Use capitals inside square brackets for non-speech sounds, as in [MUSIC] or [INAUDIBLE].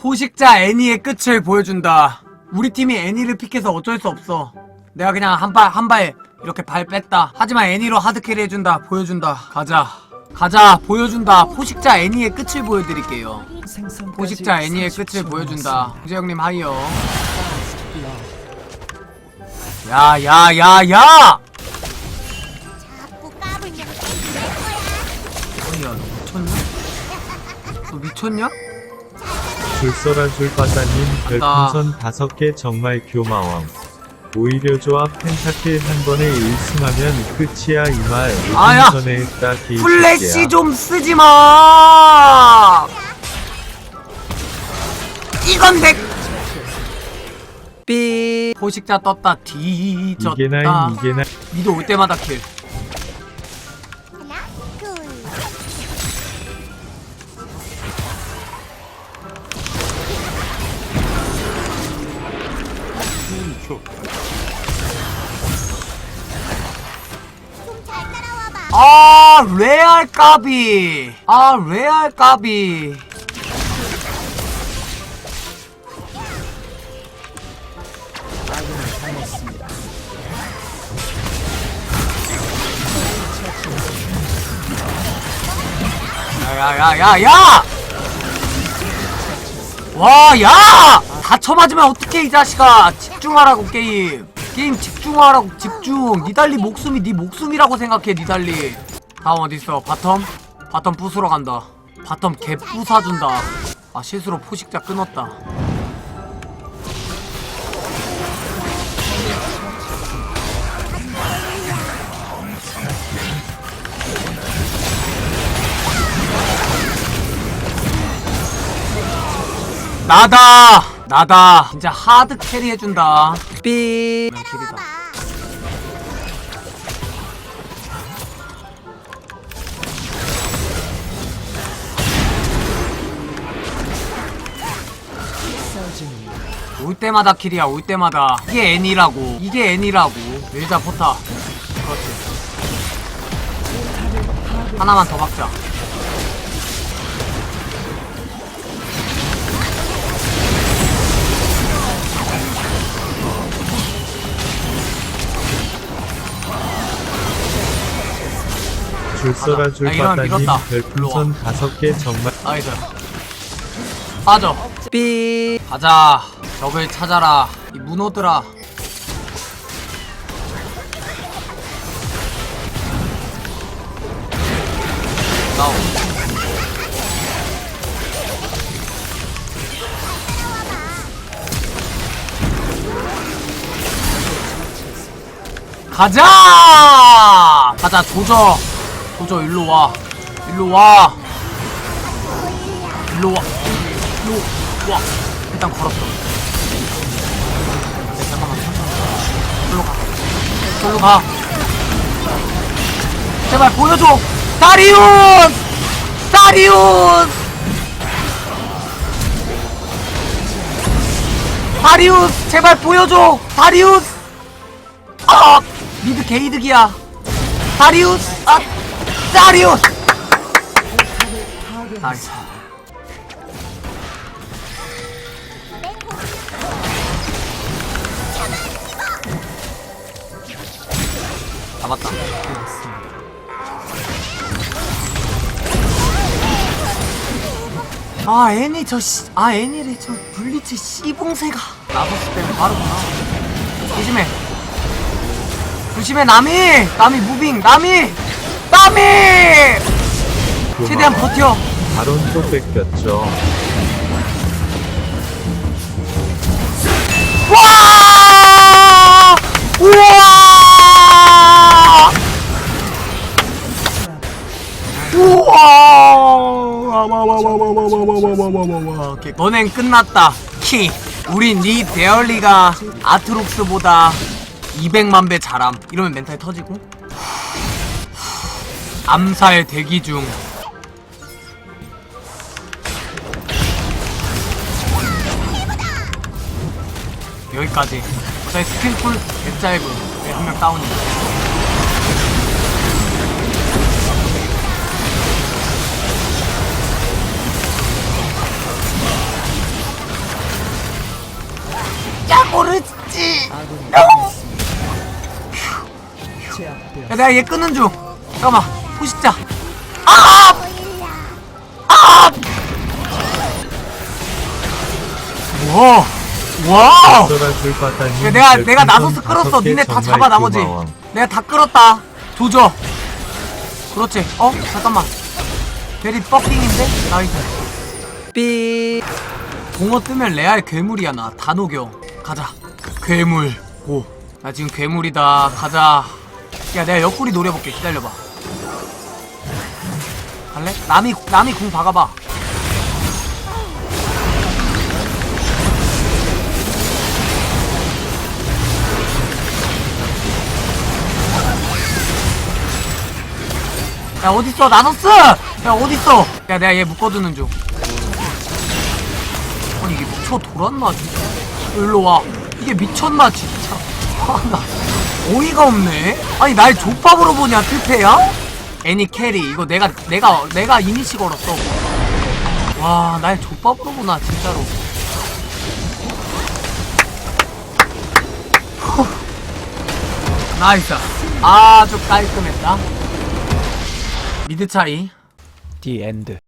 포식자 애니의 끝을 보여준다. 우리 팀이 애니를 픽해서 어쩔 수 없어. 내가 그냥 한 발, 한 발, 이렇게 발 뺐다. 하지만 애니로 하드캐리 해준다. 보여준다. 가자. 가자. 보여준다. 포식자 애니의 끝을 보여드릴게요. 포식자 애니의 끝을 보여준다. 구재영님 하이요. 야, 야, 야, 야! 자꾸 까불면 될 거야. 야, 너 미쳤냐? 너 미쳤냐? 줄서라 줄바다님 나- 별풍선 다섯 개 정말 교마왕. 오히려 좋아 펜타킬 한 번에 1승하면 끝이야 이말 아야! 5분 전에 했다. 플래시 좀 쓰지 마! 이건 내삐 포식자 떴다 뒤졌다 이게 나인 이게 나 미도 올 때마다 킬 따라와봐. 아 레알 까비. 아 레알 까비. 야야야야야! 와야 다쳐 맞으면 어떡해 이 자식아. 집중하라고 게임. 게임 집중하라고 집중. 니달리 목숨이 네 목숨이라고 생각해 니달리. 다음 어딨어? 바텀? 바텀 부수러 간다. 바텀 개 부 사준다. 아 실수로 포식자 끊었다. 나다 나다. 진짜 하드 캐리 해준다. 삐. 길이다. 따라와봐. 올 때마다 킬이야 올 때마다. 이게 애니라고. 이게 애니라고. 밀자 포타 그렇지. 하나만 더 박자 아, 이러면 줄바다님 밀었다. 별풍선 다섯 개 정말 나이스. 빠져. 삐. 가자. 적을 찾아라. 이 문호들아. 나오. 가자! 가자 조져 조져 일로 와. 일로 와. 일로 와. 일로 와. 일단 걸었어. 네, 잠깐만 일로 가. 일로 가. 제발 보여줘. 다리우스 다리우스 다리우스 제발 보여줘. 다리우스 아! 미드 게이득이야. 다리우스 아 다리우스 나이스 잡았다. 아 애니 저 씨, 아 애니래 저 블리츠 씨봉새가. 나섰을 때는 바로구나. 조심해. 조심해 남이 남이 무빙 남이 남이 최대한 버텨 바론 또 뺏겼죠 와 우와 우와 오케이 너넨 끝났다 키 우린 네 데얼리가 아트록스보다 200만 배 잘함 이러면 멘탈 터지고 암살 대기 중. 여기까지. 저희 스킨풀 개짧은 한명 다운이에요. 모르지. 야! 내가 얘 끄는 중. 잠깐만. 포식자 아! 아! 와! 와! 바다니. 야, 내가 내가 나서스 끌었어. 니네 다 잡아 나머지. 내가 다 끌었다. 조져. 그렇지. 어? 잠깐만. 베리 뻑킹인데? 나이스. 삐. 공어 뜨면 레알 괴물이야 나. 다 녹여. 가자. 괴물. 고. 나 지금 괴물이다. 가자. 야 내가 옆구리 노려볼게. 기다려봐. 갈래? 남이 남이 궁 박아봐. 야 어딨어? 나섰어 야 어딨어? 야 내가 얘 묶어두는 중. 아니 이게 미쳐 돌았나 진짜? 일로 와. 이게 미쳤나 진짜? [LAUGHS] 아나 어이가 없네. 아니 날 족밥으로 보냐 필패야? 애니 캐리. 이거 내가 내가 내가 이니시 걸었어. 와날 족밥으로 보나 진짜로. 나이스. 아주 깔끔했다. 미드 차이. 디 엔드